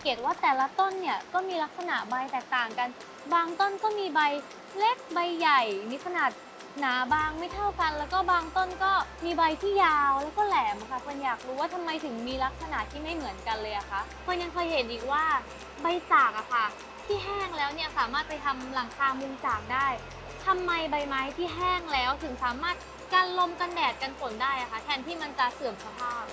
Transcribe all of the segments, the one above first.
สังเกตว่าแต่ละต้นเนี่ยก็มีลักษณะใบแตกต่างกัน บางต้นก็มีใบเล็กใบใหญ่ มีขนาดหนาบางไม่เท่ากัน แล้วก็บางต้นก็มีใบที่ยาวแล้วก็แหลมค่ะเฟิร์นอยากรู้ว่าทำไมถึงมีลักษณะที่ไม่เหมือนกันเลยอะคะเฟิร์นยังเคยเห็นอีกว่าใบจากอะค่ะ ที่แห้งแล้วเนี่ยสามารถไปทำหลังคามุงจากได้ทำไมใบไม้ที่แห้งแล้วถึงสามารถกันลมกันแดดกันฝนได้อะคะแทนที่มันจะเสื่อมสภาพ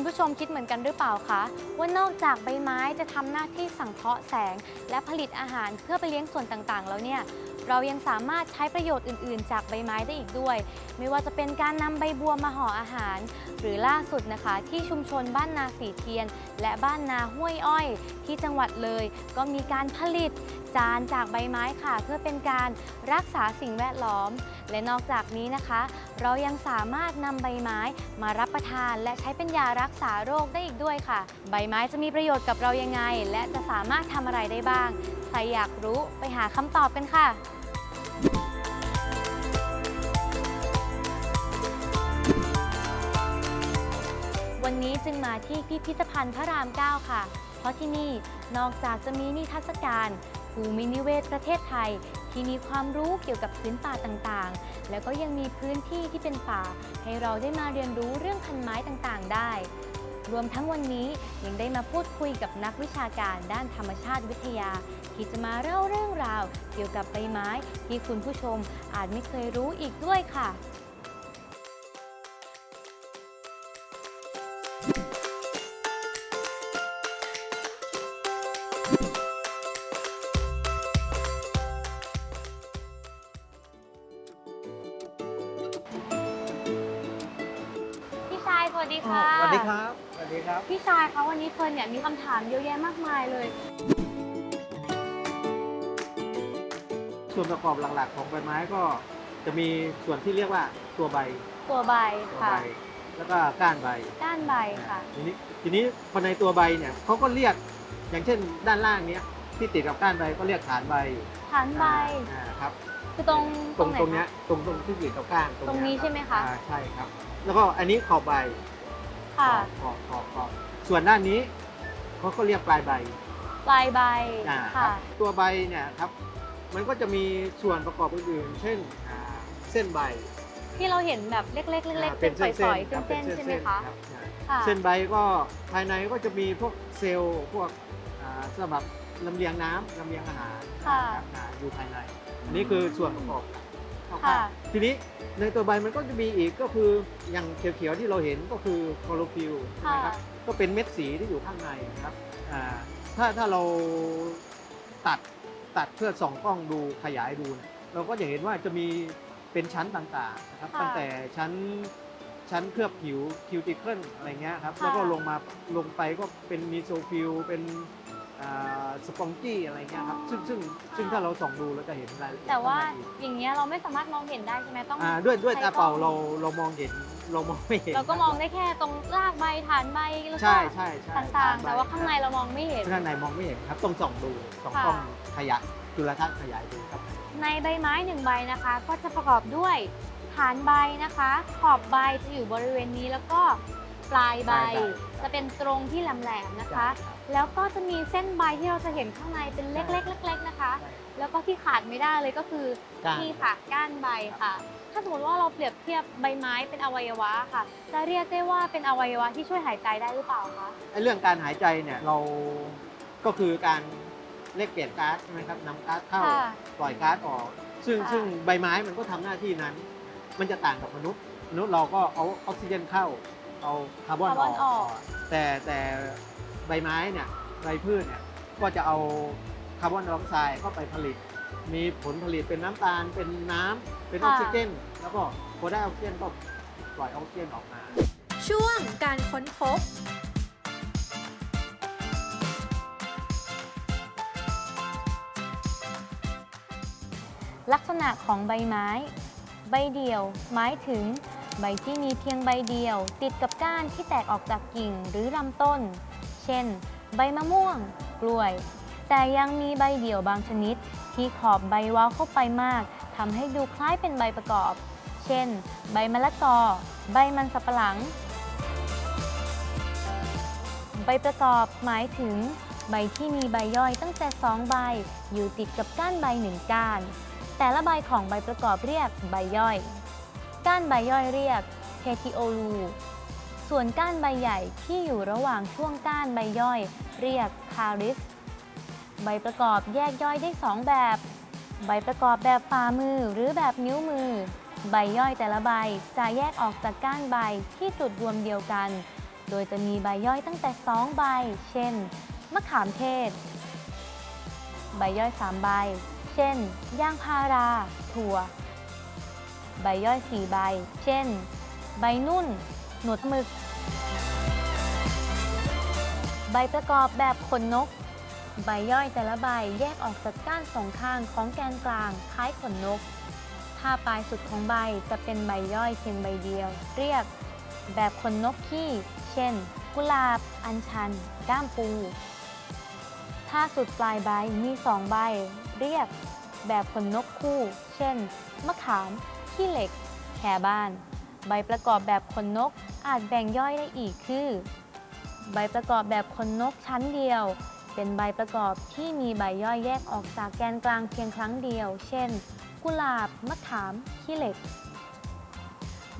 คุณผู้ชมคิดเหมือนกันหรือเปล่าคะ ว่านอกจากใบไม้จะทำหน้าที่สังเคราะห์แสง และผลิตอาหารเพื่อไปเลี้ยงส่วนต่างๆ แล้วเนี่ยเรายังสามารถใช้ประโยชน์อื่น ๆ จากใบไม้ได้อีกด้วย ไม่ว่าจะเป็นการนำใบบัวมาห่ออาหาร หรือล่าสุดนะคะ ที่ชุมชนบ้านนาสีเทียน และบ้านนาห้วยอ้อย ที่จังหวัดเลย ก็มีการผลิตจานจากใบไม้ค่ะ เพื่อเป็นการรักษาสิ่งแวดล้อม และนอกจากนี้นะคะ เรายังสามารถนำใบไม้มารับประทาน และใช้เป็นยารักษาโรคได้อีกด้วยค่ะ ใบไม้จะมีประโยชน์กับเรายังไง และจะสามารถทำอะไรได้บ้าง ใครอยากรู้ไปหาคำตอบกันค่ะวันนี้จึงมาที่พิพิธภัณฑ์พระราม 9 ค่ะ เพราะที่นี่นอกจากจะมีนิทรรศการภูมินิเวศประเทศไทย ที่มีความรู้เกี่ยวกับพื้นป่าต่างๆ แล้วก็ยังมีพื้นที่ที่เป็นป่า ให้เราได้มาเรียนรู้เรื่องพันไม้ต่างๆ ได้ รวมทั้งวันนี้ยังได้มาพูดคุยกับนักวิชาการด้านธรรมชาติวิทยา ที่จะมาเล่าเรื่องราว เกี่ยวกับใบไม้ที่คุณผู้ชมอาจไม่เคยรู้อีกด้วยค่ะ สวัสดีค่ะ สวัสดีครับ สวัสดีครับ พี่ชายคะวันนี้เฟิร์นเนี่ยมีคำถามเยอะแยะมากมายเลย ส่วนประกอบหลักๆ ของใบไม้ก็จะมีส่วนที่เรียกว่าตัวใบตัวใบตัวค่ะ ใบ แล้วก็ก้านใบด้านใบค่ะ ทีนี้ทีนี้พอในตัวใบเนี่ยเขาก็เรียกอย่างเช่นด้านล่างเนี้ยที่ติดกับก้านใบก็เรียกฐานใบฐานใบ อ่าครับ คือตรงตรงไหนตรงเนี้ยคะ ตรงตรงที่ติดกับก้านตรงนี้เยใช่ไหมคะ อ่าใช่ครับ แล้วก็อันนี้ขอบใบ ค่ะ ขอบขอบขอบส่วนด้านนี้เขาก็เรียกปลายใบปลายใบอ่าคค่ะรับตัวใบเนี่ยครับมันก็จะมีส่วนประกอบอื่นๆเช่นอ่าเส้นใบที่เราเห็นแบบเล็กๆเล็กอ่าๆเป็นฝอยๆครับเส้นๆใช่ไหมคะรับใช่ค่ะเส้นใบก็ภายในก็จะมีพวกเซลล์พวกอ่าสำหรับลำเลียงน้ำลำเลียงอาหารค่ะนะครับอ่าอยู่ภายใน อันนี้คือส่วนประกอบ คร่าค่ะวๆทีนี้ในตัวใบมันก็จะมีอีกก็คืออย่างเขียวๆที่เราเห็นก็คือคลอโรฟิลใช่ไหมครับก็เป็นเม็ดสีที่อยู่ข้างในนะครับอ่าถ้าถ้าเราตัดตัดเพื่อส่องกล้องดูขยายดูเนี่ยเราก็จะเห็นว่าจะมีเป็นชั้นต่างๆนะครับค่ะตั้งแต่ชั้นชั้นเคลือบผิวคิวติเคิลอะไรเงี้ยครับค่ะ แล้วก็ลงมาลงไปก็เป็นมีโซฟิลเป็น สปองจี้อะไรเงี้ยครับซึ่งซึ่งซึ่งถ้าเราส่องดูเราจะเห็นรายละเอียดแต่ว่าข้งในอีกอย่างเงี้ยเราไม่สามารถมองเห็นได้ใช่ไหมต้อง อ่าด้วยด้วยใช้ตาเปล่ากล้องเราเรามองเห็นเรามองไม่เห็นเราก็มองได้แค่ตรงรากใบฐานใบแล้วก็ใช่ใช่ใช่ต่างๆใบแต่ว่าข้างในเรามองไม่เห็น ข้างในมองไม่เห็นครับต้องส่องดูส่องค่ะกล้องขยายจุลทรรศน์ขยายดูครับ ในใบไม้หนึ่งใบนะคะ ก็จะประกอบด้วยฐานใบนะคะ ขอบใบจะอยู่บริเวณนี้แล้วก็ปลายใบปลายใบ จะเป็นตรงที่แหลมๆนะคะใช่รับแล้วก็จะมีเส้นใบที่เราจะเห็นข้างในเป็นเล็กๆเล็กๆนะคะใช่แล้วก็ที่ขาดไม่ได้เลยก็คือก้านนี่ค่ะก้านใบค่ะ ถ้าสมมติว่าเราเปรียบเทียบใบไม้เป็นอวัยวะค่ะ จะเรียกได้ว่าเป็นอวัยวะที่ช่วยหายใจได้หรือเปล่าคะไอ้เรื่องการหายใจเนี่ยเราก็คือการเรียกเปลี่ยนก๊าซใช่ไหมครับนำก๊าซเข้าค่ะปล่อยก๊าซออก ซึ่งค่ะซึ่งใบไม้มันก็ทำหน้าที่นั้น มันจะต่างกับมนุษย์มนุษย์เราก็เอาออกซิเจนเข้า เอาคาร์บอนคาร์บอนออออก ก แต่แต่ใบไม้เนี่ยใบพืชเนี่ยก็จะเอาคาร์บอนไดออกไซด์เข้าไปผลิต มีผลผลิตเป็นน้ำตาลเป็นน้ำเป็นออกซิเจน แล้วก็พอได้ออกซิเจนก็ปล่อยออกซิเจนออกมา ช่วงการค้นพบ ลักษณะของใบไม้ ใบเดี่ยว หมายถึง ใบที่มีเพียงใบเดียว ติดกับก้านที่แตกออกจากกิ่งหรือลำต้น เช่น ใบมะม่วง กล้วย แต่ยังมีใบเดี่ยวบางชนิด ที่ขอบใบว้าวเข้าไปมากทำให้ดูคล้ายเป็นใบประกอบ เช่น ใบมะละกอ ใบมันสับปะหลัง ใบประกอบหมายถึง ใบที่มีใบย่อยตั้งแต่ 2 ใบ อยู่ติดกับก้านใบหนึ่งก้าน แต่ละใบของใบประกอบเรียกใบย่อย ก้านใบย่อยเรียกเพทิโอลู ส่วนก้านใบใหญ่ที่อยู่ระหว่างช่วงก้านใบย่อยเรียกคาริส ใบประกอบแยกย่อยได้2แบบ ใบประกอบแบบฝ่ามือหรือแบบนิ้วมือ ใบย่อยแต่ละใบจะแยกออกจากก้านใบที่จุดรวมเดียวกัน โดยจะมีใบย่อยตั้งแต่2ใบ เช่น มะขามเทศ ใบย่อย3ใบ เช่น ยางพารา ถั่ว ใบย่อย4ใบ เช่น ใบนุ่น หนวดหมึก ใบประกอบแบบขนนก ใบย่อยแต่ละใบแยกออกจากก้านสองข้างของแกนกลางคล้ายขนนก ถ้าปลายสุดของใบจะเป็นใบย่อยเพียงใบเดียว เรียกแบบขนนกขี้ เช่น กุหลาบ อัญชัน ก้ามปู ถ้าสุดปลายใบมีสองใบ เรียกแบบขนนกคู่ เช่น มะขาม ขี้เหล็ก แคบ้าน ใบประกอบแบบขนนกอาจแบ่งย่อยได้อีกคือ ใบประกอบแบบขนนกชั้นเดียว เป็นใบประกอบที่มีใบย่อยแยกออกจากแกนกลางเพียงครั้งเดียว เช่น กุหลาบ มะขาม ขี้เหล็ก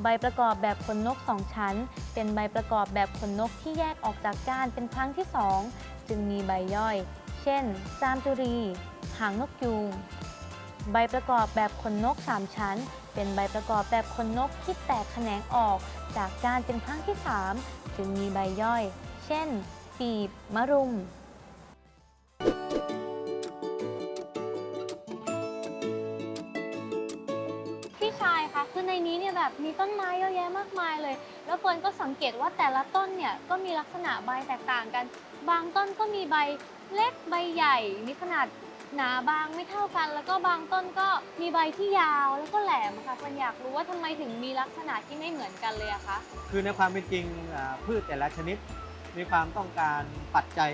ใบประกอบแบบขนนกสองชั้น เป็นใบประกอบแบบขนนกที่แยกออกจากก้านเป็นครั้งที่สองจึงมีใบย่อย เช่น จามจุรี หางนกยูง ใบประกอบแบบขนนกสามชั้น เป็นใบประกอบแบบขนนกที่แตกแขนงออก จากกานเป็นครั้งที่สามจึงมีใบย่อย เช่น ปีบ มะรุมพี่ชายคะคือในนี้เนี่ยแบบมีต้นไม้เยอะแยะมากมายเลย แล้วเฟิร์นก็สังเกตว่าแต่ละต้นเนี่ยก็มีลักษณะใบแตกต่างกัน บางต้นก็มีใบเล็กใบใหญ่ มีขนาด หนาบางไม่เท่ากัน แล้วก็บางต้นก็มีใบที่ยาวแล้วก็แหลมค่ะเฟิร์นอยากรู้ว่าทำไมถึงมีลักษณะที่ไม่เหมือนกันเลยอะคะคือในความเป็นจริงอ่าพืชแต่ละชนิด มีความต้องการปัจจัย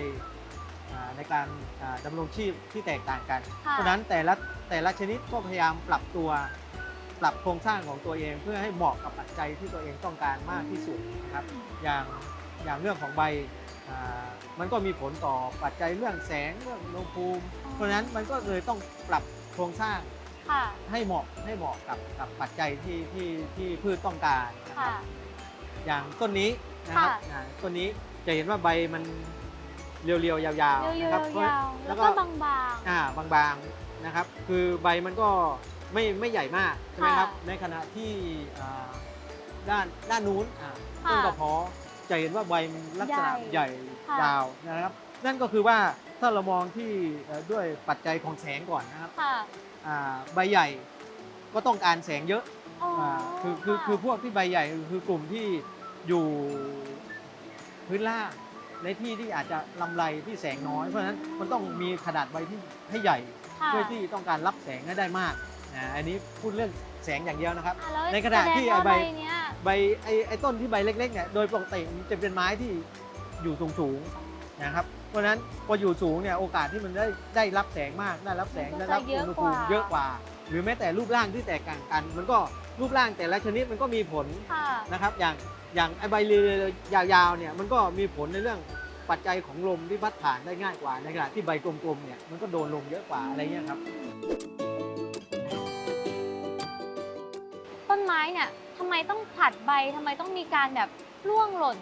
อ่าในการอ่าดำรงชีพที่แตกต่างกัน ค่ะเพราะฉะนั้นแต่ละแต่ละชนิดก็พยายามปรับตัวปรับโครงสร้างของตัวเองเพื่อให้เหมาะกับปัจจัยที่ตัวเองต้องการมากที่สุดนะครับ อย่างอย่างเรื่องของใบ อ่ามันก็มีผลต่อปัจจัยเรื่องแสงเรื่องอุณหภูมิ เพราะฉะนั้นมันก็เลยต้องปรับโครงสร้างค่ะ ให้เหมาะให้เหมาะกับกับปัจจัยที่ที่ที่พืชต้องการนะคค่ะ รับอย่างต้นนี้นะครับค่ะ อ่าต้นนี้จะเห็นว่าใบมันเรียวๆยาวเรีๆยวนะครับๆเพราะยาวๆแล้แล้ววก็ก็ บางอ่าบางๆนะครับ คือใบมันก็ไม่ไม่ใหญ่มากใช่ไหมครับ ค่ะในขณะที่อ่าด้านด้านนู้นอ่าค่ะ ต้นกระเพาะ จะเห็นว่าใบมันลักษณะใหใหญ่ญ่ค่ะยาวนะครับ นั่นก็คือว่าถ้าเรามองที่เอ่อด้วยปัจจัยของแสงก่อนนะครับๆค่ะอ่าใบใหญ่ก็ต้องการแสงเยอะอ๋อออ่าคือคือคือพวกที่ใบใหญ่คือกลุ่มที่อยู่พื้นล่างในที่ที่อาจจะลำไรที่แสงน้อย เพราะฉะนั้นมันต้องมีขนาดใบที่ให้ใหญ่ค่ะเพื่อที่ต้องการรับแสงให้ได้มากอ่าอันนี้พูดเรื่องแสงอย่างเดียวนะครับอะแล้วในขณะที่แสดงว่าใบเนี้ย ใบไอ้ไอ้ต้นที่ใบเล็กๆเนี่ยโดยปกติมันจะเป็นไม้ที่อยู่สูงสูงๆนะครับเพราะฉะนั้นพออยู่สูงเนี่ยโอกาสที่มันได้ได้รับแสงมากได้รับแสงมันก็ได้รับจะเยอะอุณหภูมิกว่า เยอะกว่า หรือแม้แต่รูปร่างที่แตกต่างกัน มันก็รูปร่างแต่ละชนิดมันก็มีผล ค่ะ นะครับอย่างอย่างไอ้ใบเรียาวๆเนี่ยมันก็มีผลในเรื่องปัจจัยของลมที่พัดผ่านได้ง่ายกว่าในขณะที่ใบกลมๆเนี่ยมันก็โดนลมเยอะกว่าอะไรเงี้ยครับต้นไม้เนี่ย ทำไมต้องผลัดใบทำไมต้องมีการแบบร่วงหล่น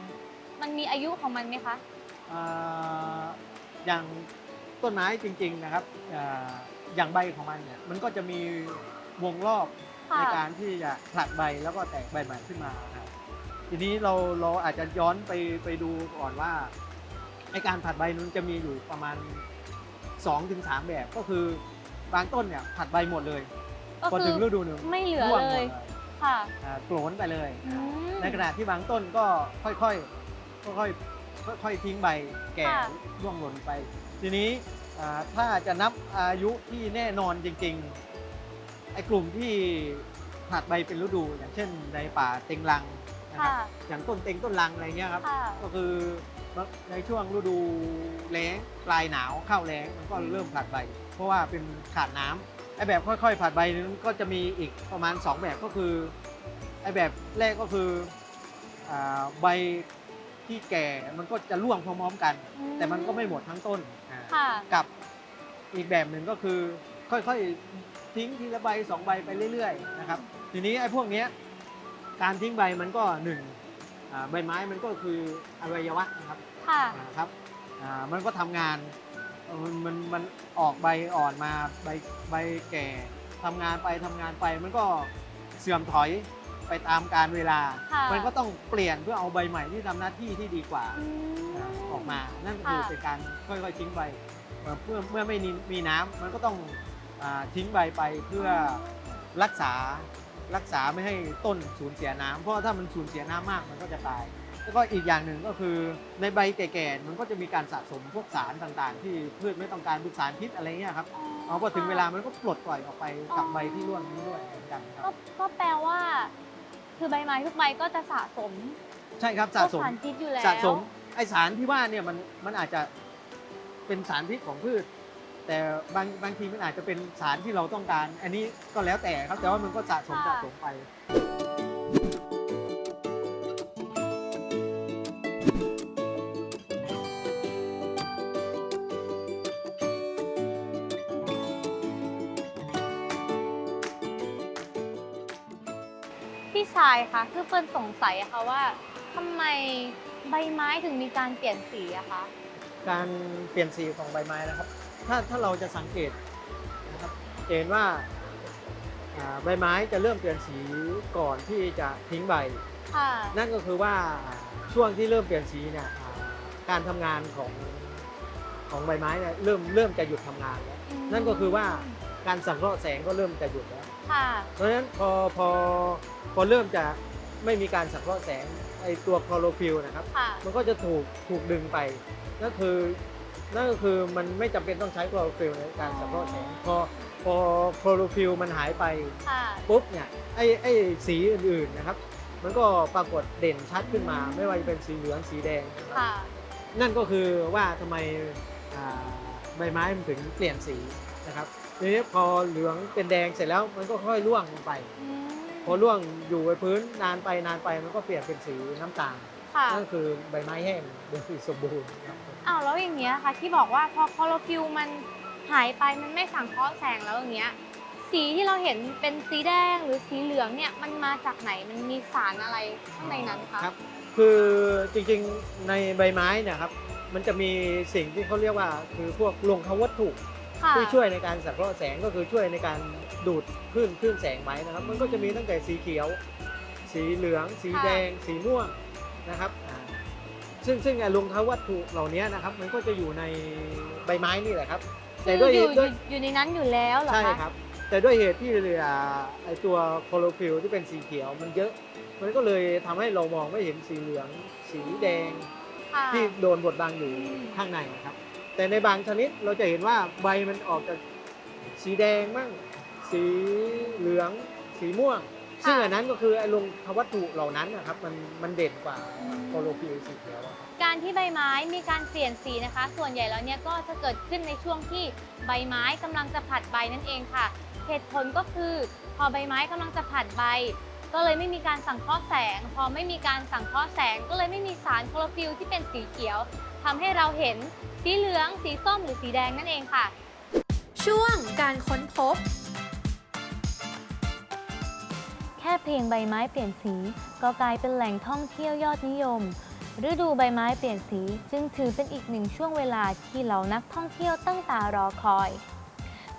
มันมีอายุของมันไหมคะ อ่าอย่างต้นไม้จริง ๆนะครับอ่าอย่างใบของมันเนี่ยมันก็จะมีวงรอบค่ะ ในการที่จะผลัดใบแล้วก็แตกใบใหม่ขึ้นมานะครับทีนี้เราเราอาจจะย้อนไปไปดูก่อนว่าในการผลัดใบนั้นจะมีอยู่ประมาณ 2-3ถึงแบบก็คือบางต้นเนี่ยผลัดใบหมดเลย ก็พอคืถึองฤดูหนึ่งไม่เหลือร่วงหเลมดย ค่ะอ่าโกรนไปเลย อืม ในขณะที่บางต้นก็ค่อยๆ ค่อยๆ ค่อยๆ ทิ้งใบแก่ค่ะ ร่วงหล่นไป ทีนี้อ่าถ้าจะนับอายุที่แน่นอนจริงๆ ไอ้กลุ่มที่ผลัดใบเป็นฤดู อย่างเช่นในป่าเต็งรังนะครับค่ะอย่างต้นเต็งต้นรังอะไรเงี้ยครับ ค่ะ ก็คือในช่วงฤดูแล้งปลายหนาวเข้าแล้งมันก็เริ่มผลัดใบ เพราะว่าเป็นขาดน้ำ ไอแบบค่อยๆผลัดใบนั้นก็จะมีอีกประมาณ 2 แบบก็คือไอแบบแรกก็คืออาใบที่แก่มันก็จะร่วงพร้อมๆกันแต่มันก็ไม่หมดทั้งต้นอ่าค่ะ กับอีกแบบหนึ่งก็คือค่อยๆทิ้งทีละใบสองใบไปเรื่อยๆนะครับทีนี้ไอ้พวกเนี้ยการทิ้งใบมันก็หนึ่งอ่าใบไม้มันก็คืออวัยวะนะครับ ค่ะ นะครับอ่ามันก็ทำงาน เอ่อมันมันมันออกใบอ่อนมาใบใบแก่ทำงานไปทำงานไป มันก็เสื่อมถอยไปตามการเวลา ค่ะ มันก็ต้องเปลี่ยนเพื่อเอาใบใหม่ที่ทำหน้าที่ที่ดีกว่าอืม อ่าออกมา นั่นก็คือค่ะ เป็นการค่อยๆทิ้งใบเอ่อเมื่อเมื่อไม่มีมีน้ำมันก็ต้องอาทิ้งใบไปเพื่อ รักษารักษาไม่ให้ต้นสูญเสียน้ำเพราะถ้ามันสูญเสียน้ำมากมันก็จะตาย แล้วก็อีกอย่างหนึ่งก็คือในใบแก่ๆมันก็จะมีการสะสมพวกสารต่างๆ ที่พืชไม่ต้องการพวกสารพิษอะไรเงี้ยครับเอาพอถึงเวลามันก็ปลดปล่อยออกไปกับใบที่ร่วงนี้ด้วยเหมือนกันคก็รับก็แปลว่า คือใบไม้ทุกใบก็จะสะสมใช่ครับพสะวกสมสารพิษอยู่แล้ว สะสมไอสารที่ว่าเนี่ยมันมันอาจจะเป็นสารพิษของพืช แต่บางบางทีมันอาจจะเป็นสารที่เราต้องการ อันนี้ก็แล้วแต่ครับแต่ว่ามันก็สะสมสะสมไป ชายคะคือเปิ้ลสงสัยอะค่ะว่าทำไมใบไม้ถึงมีการเปลี่ยนสีอะคะ การเปลี่ยนสีของใบไม้นะครับ ถ้าถ้าเราจะสังเกตนะครับจะเห็นว่าอ่าใบไม้จะเริ่มเปลี่ยนสีก่อนที่จะทิ้งใบ ค่ะ นั่นก็คือว่าช่วงที่เริ่มเปลี่ยนสีเนี่ยอ่าการทำงานของของใบไม้เนี่ยเริ่มเริ่มจะหยุดทำงานแล้ว นั่นก็คือว่าการสังเคราะห์แสงก็เริ่มจะหยุดแล้ว ค่ะเพราะฉะนั้นพอพอพอเริ่มจะไม่มีการสังเคราะห์แสงไอตัวคลอโรฟิลนะครับ ค่ะ มันก็จะถูกถูกดึงไปนั่นคือนั่นก็คือมันไม่จำเป็นต้องใช้คลอโรฟิลในการสังเคราะห์แสงพอพอคลอโรฟิลมันหายไป ค่ะ ปุ๊บเนี่ยไอไอสีอื่นๆนะครับ มันก็ปรากฏเด่นชัดขึ้นมา ไม่ว่าจะเป็นสีเหลืองสีแดงนะครับค่ะ นั่นก็คือว่าทำไมอ่าใบไม้มันถึงเปลี่ยนสีนะครับ ทีนี้พอเหลืองเป็นแดงเสร็จแล้วมันก็ค่อยร่วงลงไปอืมพอร่วงอยู่บนพื้นนานไปนานไปมันก็เปลี่ยนเป็นสีน้ำตาลค่ะนั่นคือใบไม้แห้งโดยสมบูรณ์ครับอ้าวแล้วอย่างเงี้ยค่ะ ที่บอกว่าพอคลอโรฟิลมันหายไปมันไม่สังเคราะห์แสงแล้วอย่างเงี้ยสีที่เราเห็นเป็นสีแดงหรือสีเหลืองเนี่ยมันมาจากไหนมันมีสารอะไรข้างในนั้นคะครับ คือจริงๆในใบไม้เนะครับมันจะมีสิ่งที่เขาเรียกว่าคือพวกลงทวัตถุค่ะ ที่ช่วยในการสังเคราะห์แสงก็คือช่วยในการดูดคลื่นคลื่นแสงไว้นะครับ มันก็จะมีตั้งแต่สีเขียว สีเหลือง สีแดง สีม่วงนะครับอ่าซึ่งซึ่งไอ้ลงทวัตถุเหล่านี้นะครับ มันก็จะอยู่ในใบไม้นี่แหละครับ แต่คือด้วยอยู่ด้วยอยู่อยู่ในนั้นอยู่แล้วเหรอคะใช่ครับ แต่ด้วยเหตุที่อ่าไอตัวโคโลฟิลที่เป็นสีเขียวมันเยอะ มันก็เลยทำให้เรามองไม่เห็นสีเหลือง สีแดงค่ะที่โดนบดบังอยู่ข้างในครับ แต่ในบางชนิดเราจะเห็นว่าใบมันออกจากสีแดงบ้างสีเหลือง สีม่วง ซึ่งอันนั้นก็คือไอ้ลงทวัตถุเหล่านั้นนะครับมันมันเด่นกว่าโคโลฟิลสีเขียวอะครับการที่ใบไม้มีการเปลี่ยนสีนะคะ ส่วนใหญ่แล้วเนี่ยก็จะเกิดขึ้นในช่วงที่ใบไม้กำลังจะผลัดใบนั่นเองค่ะ เหตุผลก็คือพอใบไม้กำลังจะผลัดใบ ก็เลยไม่มีการสังเคราะห์แสง พอไม่มีการสังเคราะห์แสง ก็เลยไม่มีสารโคลอโรฟิลที่เป็นสีเขียว ทำให้เราเห็นสีเหลือง สีส้มหรือสีแดงนั่นเองค่ะ ช่วงการค้นพบ แค่เพียงใบไม้เปลี่ยนสี ก็กลายเป็นแหล่งท่องเที่ยวยอดนิยม ฤดูใบไม้เปลี่ยนสีจึงถือเป็นอีกหนึ่งช่วงเวลาที่เหล่านักท่องเที่ยวตั้งตารอคอย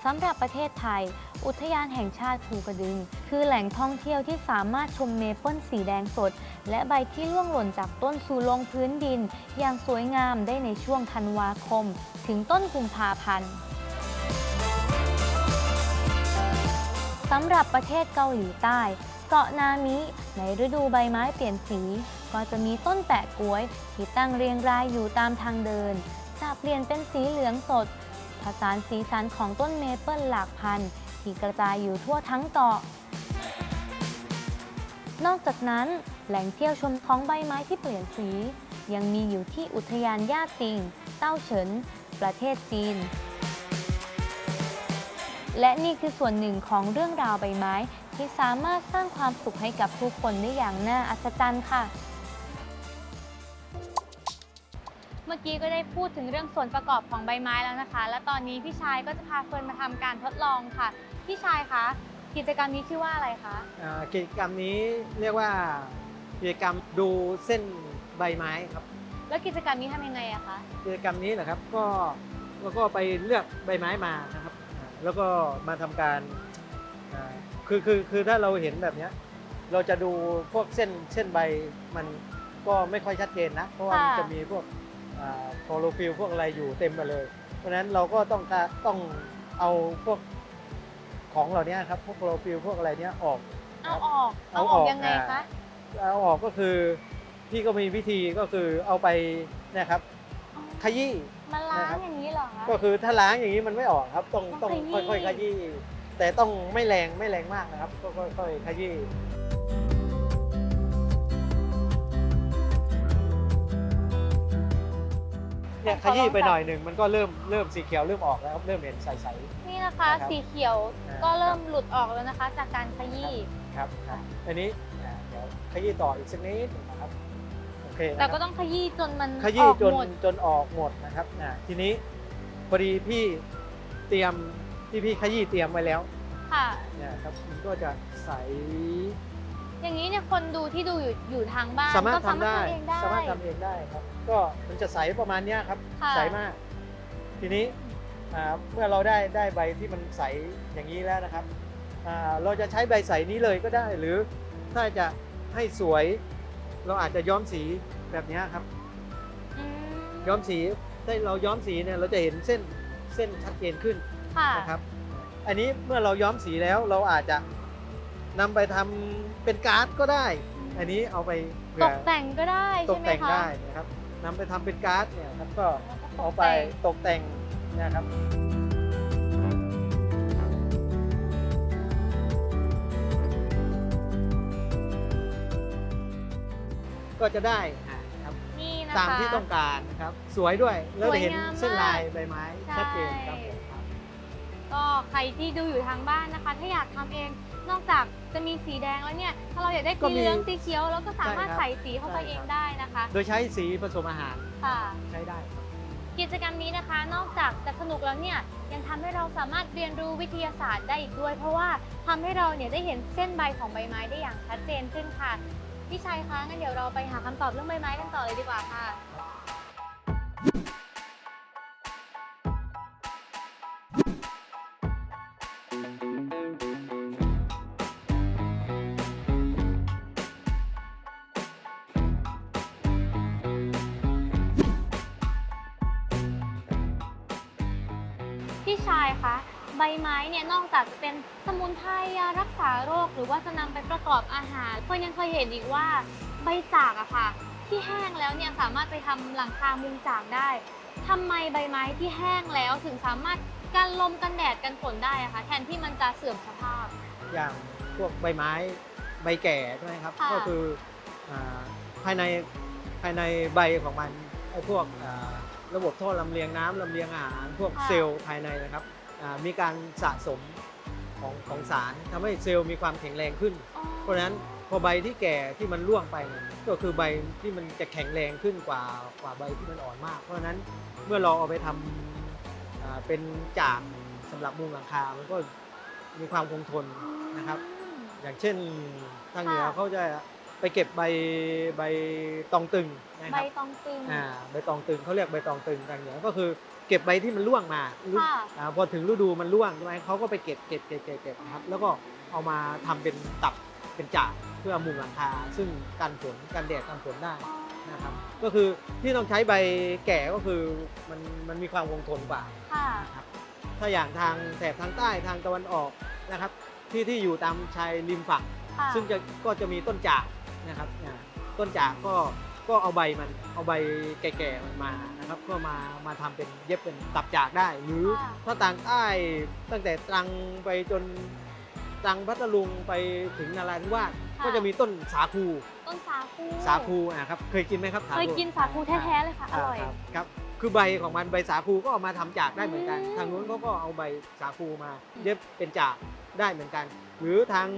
สำหรับประเทศไทย อุทยานแห่งชาติภูกระดึง คือแหล่งท่องเที่ยวที่สามารถชมเมเปิลสีแดงสด และใบที่ร่วงหล่นจากต้นสู่ลงพื้นดิน อย่างสวยงามได้ในช่วงธันวาคม ถึงต้นกุมภาพันธ์สำหรับประเทศเกาหลีใต้ เกาะนามิในฤดูใบไม้เปลี่ยนสี ก็จะมีต้นแปะก๊วยที่ตั้งเรียงรายอยู่ตามทางเดินจะเปลี่ยนเป็นสีเหลืองสด ผสานสีสันของต้นเมเปิลหลากพันธุ์ที่กระจายอยู่ทั่วทั้งเกาะ นอกจากนั้นแหล่งเที่ยวชมท้องใบไม้ที่เปลี่ยนสี ยังมีอยู่ที่อุทยานย่าติง เต้าเฉิน ประเทศจีน และนี่คือส่วนหนึ่งของเรื่องราวใบไม้ที่สามารถสร้างความสุขให้กับผู้คนได้อย่างน่าอัศจรรย์ค่ะ เมื่อกี้ก็ได้พูดถึงเรื่องส่วนประกอบของใบไม้แล้วนะคะ และตอนนี้พี่ชายก็จะพาเฟิร์นมาทำการทดลองค่ะ พี่ชายคะกิจกรรมนี้ชื่อว่าอะไรคะ อ่ากิจกรรมนี้เรียกว่ากิจกรรมดูเส้นใบไม้ครับ แล้วกิจกรรมนี้ทำยังไงอะคะ กิจกรรมนี้แหละครับก็แล้วก็ไปเลือกใบไม้มานะครับอ่าแล้วก็มาทำการอ่าคือคือคือถ้าเราเห็นแบบเนี้ยเราจะดูพวกเส้นเส้นใบมันก็ไม่ค่อยชัดเจนนะเพราะว่ามันจะมีพวก โคโลฟิลพวกอะไรอยู่เต็มไปเลย เพราะฉะนั้นเราก็ต้องการต้องเอาพวกของเหล่านี้ครับพวกโคโลฟิลพวกอะไรเนี้ยออก เอาออกเอาเอาออออกกยังไงอ่าคะเอาออกก็คือพี่ก็มีวิธีก็คือเอาไปเนะครับขยี้มาล้างนะครับอย่างนี้เหรอคะก็คือถ้าล้างอย่างนี้มันไม่ออกครับต้องต้ต้อองงขยี้ค่อยๆขยี้แต่ต้องไม่แรงไม่แรงมากนะครับก็ค่อยๆขยี้ เนี่ยขยี้ไปหน่อยหนึ่งมันก็เริ่มเริ่มสีเขียวเริ่มออกแล้วครับเริ่มเห็นใส นี่นะคะนะครับ สีเขียวอ่าก็เริ่มหลุดออกแล้วนะคะ จากการขยี้ๆครับครับอันนี้อ่าเดี๋ยวขยี้ต่ออีกสักนิดหนึ่งนะครับโอเคนะคแต่รับ ก็ต้องขยี้จนมันขยี้ออกจนหมดจนออกหมดนะครับอ่าทีนี้พอดีพี่เตรียมที่พี่ขยี้เตรียมไว้แล้วค่ะ เนี่ยครับมันก็จะใสอย่างนี้เนี่ยคนดูที่ดูอยู่อยู่ทางบ้านสามารถก็ทำได้เองได้สามารถทำเองได้ครับ ก็มันจะใสประมาณเนี้ยครับ ค่ะ ใสมาก ทีนี้อ่าเมื่อเราได้ได้ใบที่มันใสอย่างนี้แล้วนะครับอ่าเราจะใช้ใบใสนี้เลยก็ได้ หรือถ้าจะให้สวย เราอาจจะย้อมสีแบบเนี้ยครับ อืมย้อมสีถ้าเราย้อมสีเนี่ยเราจะเห็นเส้นเส้นชัดเจนขึ้น ค่ะนะครับ อันนี้เมื่อเราย้อมสีแล้วเราอาจจะนำไปทำเป็นการ์ดก็ได้ อันนี้เอาไปเผื่ตอกแต่งก็ได้ตใช่กไหมแต่งคะได้นะครับ นำไปทำเป็นการ์ดเนี่ยครับก็แล้วก็ตเอากไปแต่งตกแต่งนะครับก็จะได้อ่าครับนี่นะคะตามที่ต้องการนะครับ สวยด้วยแล้วจะเห็นสวยงามมากเส้นลายใบไม้ใช่ชัดเจนครับผมครับก็ใครที่ดูอยู่ทางบ้านนะคะ ถ้าอยากทำเอง นอกจากจะมีสีแดงแล้วเนี่ย ถ้าเราอยากได้ก็สีมีเหลืองสีเขียวเราก็สามารถใช่ครับ ใส่สีเข้าไปใช่เองครับได้นะคะ โดยใช้สีผสมอาหารค่ะ ใช้ได้ครับ กิจกรรมนี้นะคะ นอกจากจะสนุกแล้วเนี่ยยังทำให้เราสามารถเรียนรู้วิทยาศาสตร์ได้อีกด้วย เพราะว่าทำให้เราเนี่ยได้เห็นเส้นใบของใบไม้ได้อย่างชัดเจนขึ้นค่ะพี่ชัยคะงั้นเดี๋ยวเราไปหาคำตอบเรื่องใบไม้กันต่อเลยดีกว่าค่ะ เนี่ยนอกจากจะเป็นสมุนไพรยารักษาโรค หรือว่าจะนำไปประกอบอาหารเพื่อนยังเคยเห็นอีกว่าใบจากอะค่ะ ที่แห้งแล้วเนี่ยสามารถไปทำหลังคามุงจากได้ทำไมใบไม้ที่แห้งแล้วถึงสามารถกันลมกันแดดกันฝนได้อะคะแทนที่มันจะเสื่อมสภาพ อย่างพวกใบไม้ใบแก่ใช่ไหมครับค่ะก็คืออาภายในภายในใบของมันไอ้พวกอ่าระบบท่อลำเลียงน้ำลำเลียงอาหารพวกเซลล์ภายในนะครับอ่า มีการสะสมของของสารทำให้เซลล์มีความแข็งแรงขึ้นอ๋อเพราะฉะนั้นพอใบที่แก่ที่มันร่วงไปเนี่ยก็คือใบที่มันจะแข็งแรงขึ้นกว่ากว่าใบที่มันอ่อนมาก เพราะฉะนั้นเมื่อเราเอาไปทำอ่าเป็นจากสำหรับมุงหลังคา มันก็มีความคงทนนะครับอืมอย่างเช่นทางเหนือค่ะเขาจะ ไปเก็บใบใบตองตึงนะใบครับตองตึง อ่าใบตองตึงเขาเรียกใบตองตึงทางเหนือก็คือเก็บใบที่มันร่วงมาฤค่ะ อ่าพอถึงฤดูมันร่วงใช่ไหมเขาก็ไปเก็บเก็บเก็บเก็บเก็บนะครับแล้วก็เอามาทำเป็นตับเป็นจากเพื่อมุงหลังคาซึ่งกันฝนกันแดดกันฝนได้อ๋อนะครับก็คือที่ต้องใช้ใบแก่ก็คือมันมันมีความคงทนกว่าค่ะนะครับถ้าอย่างทางแถบทางใต้ทางตะวันออกนะครับที่ที่อยู่ตามชายริมฝั่ง ค่ะซึ่งจะก็จะมีต้นจาก นะครับอ่าต้นจากก็ก็เอาใบมันเอาใบแก่ๆมันมานะครับ ก็มามาทำเป็นเย็บเป็นตับจากได้ หรือค่ะถ้าต่างใต้ตั้งแต่ตรังไปจนตรังพัทลุงไปถึงนาราธิวาสค่ะก็จะมีต้นสาคูต้นสาคูสาคูอะครับเคยกินไหมครับเคยกินสาคูแท้ๆเลยค่ะอร่อยครับครับคือใบของมันใบสาคูก็เอามาทำจากได้เหมือนกันอืมทางนู้นเขาก็เอาใบสาคูมาเย็บเป็นจากได้เหมือนกัน หรือทาง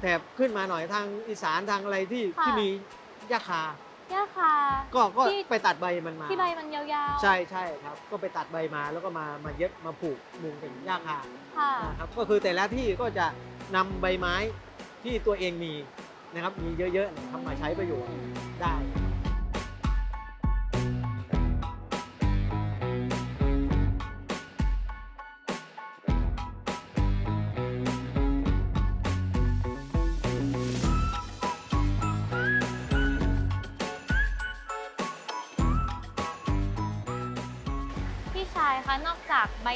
แถบขึ้นมาหน่อยทางอีสานทางอะไรที่ค่ะ ที่มีหญ้าคาย่าคาก็ก็ที่ ไปตัดใบมันมาที่ใบมันยาวๆใช่ใช่ครับ ก็ไปตัดใบมาแล้วก็มามาเย็บมาผูกมุงเป็นหญ้าคาค่ะ นะครับก็คือแต่ละที่ก็จะนำใบไม้ที่ตัวเองมีนะครับมีเยอะๆนะครับมาใช้ประโยชน์ได้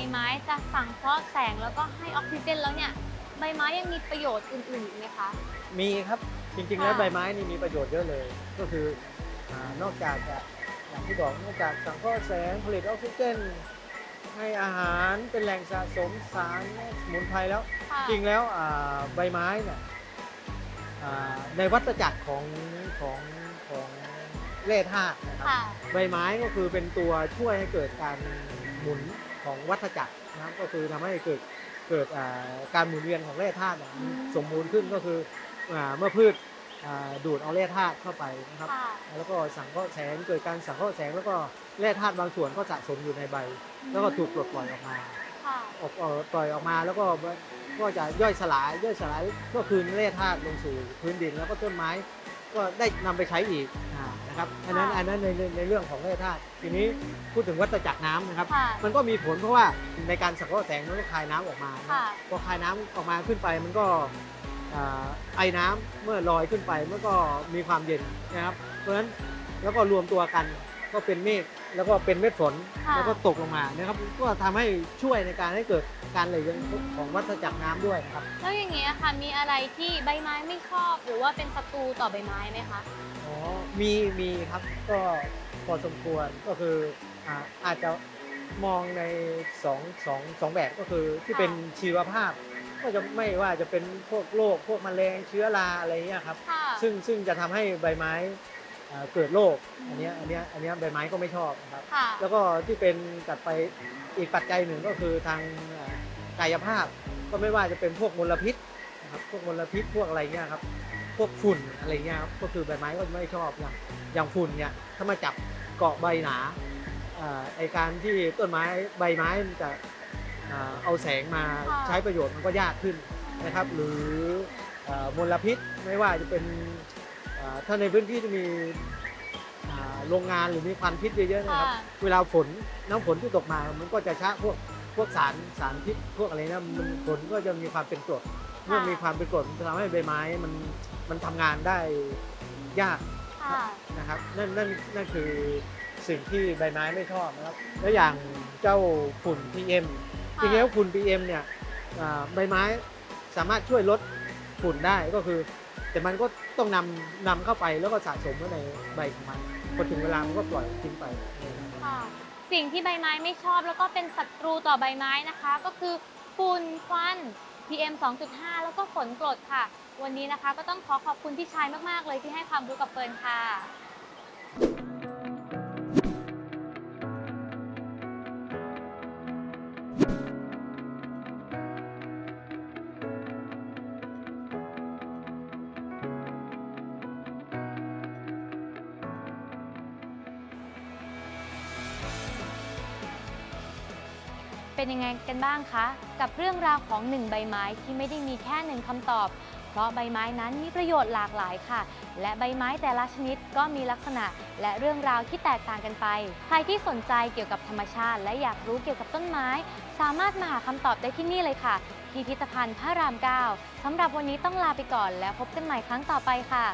ไม้จะสังเคราะห์แสงแล้วก็ให้ออกซิเจนแล้วเนี่ยใบไม้ยังมีประโยชน์อื่นๆอีกไหมคะ มีครับจริงๆ แล้วค่ะ ใบไม้นี่มีประโยชน์เยอะเลย ก็คืออานอกจากจะอย่างที่บอกนอกจากสังเคราะห์แสงผลิตออกซิเจน ให้อาหารเป็นแหล่งสะสมสารสมุนไพรแล้ว ค่ะจริงแล้วอ่าใบไม้เนี่ยอ่าในวัฏจักรของของของแร่ธาตุนะครับ ค่ะ ใบไม้ก็คือเป็นตัวช่วยให้เกิดการหมุน ของวัฏจักรนะครับก็คือทำให้เกิดเกิดอ่าการหมุนเวียนของแร่ธาตุเนี่ยอืมสมบูรณ์ขึ้นก็คืออ่าเมื่อพืชอ่าดูดเอาแร่ธาตุเข้าไปนะครับค่ะแล้วก็สังเคราะห์แสงเกิดการสังเคราะห์แสงแล้วก็แร่ธาตุบางส่วนก็สะสมอยู่ในใบ แล้วก็ถูกปลดปล่อยออกมาค่ะออกเอ่อปล่อยออกมาแล้วก็ก็จะย่อยสลายย่อยสลายก็คืนแร่ธาตุลงสู่พื้นดินแล้วก็ต้นไม้ ก็ได้นำไปใช้อีกอ่านะครับอันนั้นค่ะอันนั้นในในในเรื่องของแร่ธาตุทีนี้พูดถึงวัฏจักรน้ำนะครับค่ะมันก็มีผลเพราะว่าในการสังเคราะห์แสงมันก็คายน้ำออกมานะค่ะพอคายน้ำออกมาขึ้นไปมันก็อ่าไอน้ำเมื่อลอยขึ้นไปมันก็มีความเย็นนะครับ เพราะฉะนั้นแล้วก็รวมตัวกัน ก็เป็นเมฆแล้วก็เป็นเม็ดฝนค่ะ แล้วก็ตกลงมานะครับก็ทำให้ช่วยในการให้เกิดการไหลเวียนของวัฏจักรน้ำด้วยนะครับแล้วอย่างเงี้ยค่ะ มีอะไรที่ใบไม้ไม่ชอบ หรือว่าเป็นศัตรูต่อใบไม้ไหมคะ อ๋อมีมีครับก็พอสมควรก็คืออ่าอาจจะมองในสองสองสองแบบก็คือที่ค่ะ เป็นชีวภาพ ก็จะไม่ว่าจะเป็นพวกโรคพวกแมลงเชื้อราอะไรเงี้ยครับ ค่ะซึ่งซึ่งจะทำให้ใบไม้อ่า เกิดโรคอันเนี้ยอันเนี้ยอันเนี้ยใบไม้ก็ไม่ชอบนะครับค่ะแล้วก็ที่เป็นตัดไปอีกปัจจัยหนึ่งก็คือทางอ่ากายภาพก็ไม่ว่าจะเป็นพวกมลพิษนะครับพวกมลพิษพวกอะไรเงี้ยครับพวกฝุ่นอะไรเงี้ยครับก็คือใบไม้ก็ไม่ชอบอย่างอย่างฝุ่นเนี่ยถ้ามาจับเกาะใบหนาอ่าไอการที่ต้นไม้ใบไม้มันจะอ่าเอาแสงมาค่ะใช้ประโยชน์มันก็ยากขึ้นนะครับ หรืออ่ามลพิษไม่ว่าจะเป็นอ่า ถ้าในพื้นที่ที่มีอ่าโรงงานหรือมีควันพิษเยอะๆนะครับค่ะเวลาฝนน้ำฝนที่ตกมามันก็จะชะพวกพวกสารสารพิษพวกอะไรนะมันฝนก็จะมีความเป็นกรดเมื่อมีความเป็นกรดมันจะทำให้ใบไม้มันมันทำงานได้ยากค่ะนะครับนั่นนั่นนั่นคือสิ่งที่ใบไม้ไม่ชอบนะครับ แล้วอย่างเจ้าฝุ่น PM จริงๆแล้วฝุ่น PM เนี่ยอ่าใบไม้สามารถช่วยลดฝุ่นได้ก็คือ แต่มันก็ต้องนำนำเข้าไปแล้วก็สะสมไว้ในใบของมันพอถึงเวลามันก็ปล่อยทิ้งไปค่ะสิ่งที่ใบไม้ไม่ชอบแล้วก็เป็นศัตรูต่อใบไม้นะคะ ก็คือฝุ่นควัน PM 2.5 แล้วก็ฝนกรดค่ะ วันนี้นะคะก็ต้องขอขอบคุณพี่ชายมาก ๆ เลยที่ให้ความรู้กับเฟิร์นค่ะ เป็นยังไงกันบ้างคะ กับเรื่องราวของหนึ่งใบไม้ที่ไม่ได้มีแค่หนึ่งคำตอบ เพราะใบไม้นั้นมีประโยชน์หลากหลายค่ะ และใบไม้แต่ละชนิดก็มีลักษณะ และเรื่องราวที่แตกต่างกันไป ใครที่สนใจเกี่ยวกับธรรมชาติ และอยากรู้เกี่ยวกับต้นไม้ สามารถมาหาคำตอบได้ที่นี่เลยค่ะพิพิธภัณฑ์พระราม9สำหรับวันนี้ต้องลาไปก่อนแล้วพบกันใหม่ครั้งต่อไปค่ะ